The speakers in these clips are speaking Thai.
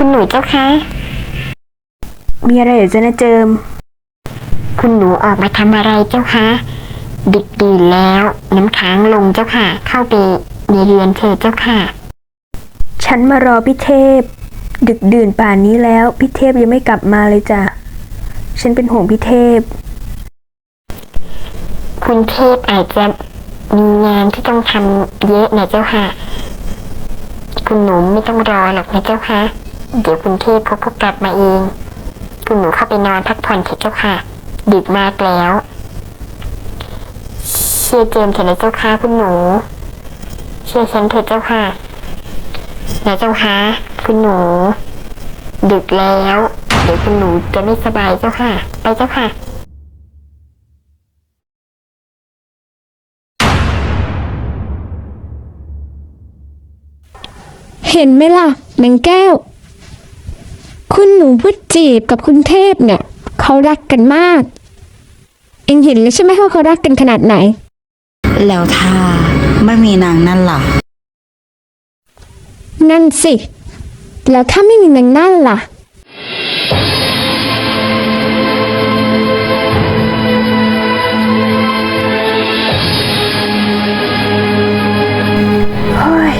คุณหนูเจ้าคะ มีอะไรเหรอจ๊ะนะเจิม คุณหนูออกมาทำอะไรเจ้าคะดึกดื่นแล้วน้ำค้างลงเจ้าค่ะ เข้าไปในเรือนเธอเจ้าค่ะ ฉันมารอพี่เทพ ดึกดื่นป่านนี้แล้วพี่เทพยังไม่กลับมาเลยจ้ะ ฉันเป็นห่วงพี่เทพ คุณเทพอาจจะมีงานที่ต้องทำเยอะนะเจ้าค่ะ คุณหนูไม่ต้องรอหรอกนะเจ้าค่ะ เดี๋ยวคุณเทพเขาก็กลับมาเอง คุณหนูเข้าไปนอนพักผ่อนเถอะเจ้าค่ะ ดึกมากแล้วเชื่อเจมส์เถอะนะเจ้าค่ะคุณหนู เชื่อฉันเถอะเจ้าค่ะนะเจ้าค่ะคุณหนู ดึกแล้ว เดี๋ยวคุณหนูจะไม่สบายเจ้าค่ะ ไปเจ้าค่ะเห็นไหมล่ะนางแก้ว คุณหนูพุทจีบกับคุณเทพเนี่ยเขารักกันมาก เองเห็นแล้วใช่ไหมว่าเขารักกันขนาดไหน แล้วถ้าไม่มีนางนั่นล่ะ นั่นสิ แล้วถ้าไม่มีนางนั่นล่ะ เฮ้ย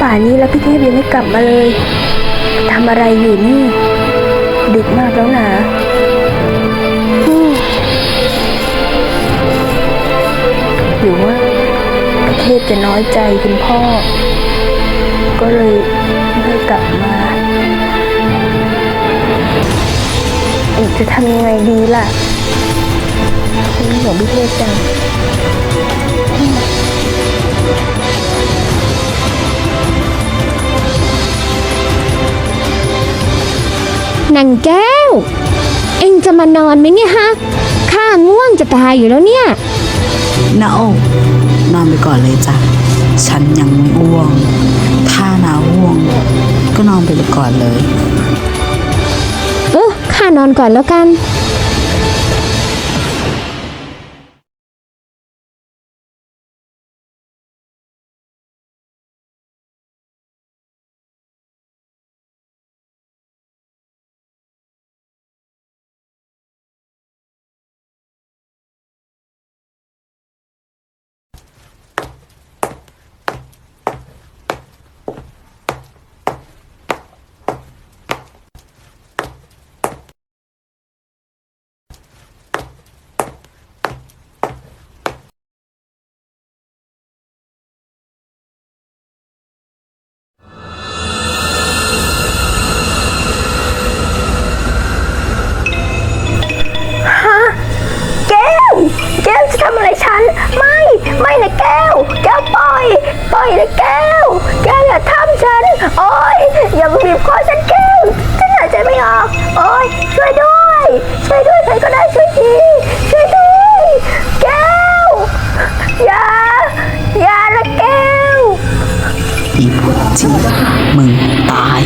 ป่านนี้แล้วพี่เทพยังไม่กลับมาเลย ทำอะไรอยู่นี่ ดึกมากแล้วนะหรือว่าพี่เทพจะน้อยใจคุณพ่อ ก็เลยไม่กลับมาอีกจะทำยังไงดีล่ะฉันห่วงพี่เทพจัง นางแก้ว เองจะมานอนไหมเนี่ยฮะ ข้าง่วงจะตายอยู่แล้วเนี่ย นาอกนอนไปก่อนเลยจ้ะ ฉันยังไม่อ้วง ถ้านาอ้วง ก็นอนไปก่อนเลย เออข้านอนก่อนแล้วกัน อย่าบีบคอฉันแก้งฉันหายใจไม่ออก โอ๊ยช่วยด้วย ช่วยด้วยใครก็ได้ช่วยทีช่วยด้วยแก้วอย่าอย่าละแก้วอีพุทจีมึงตาย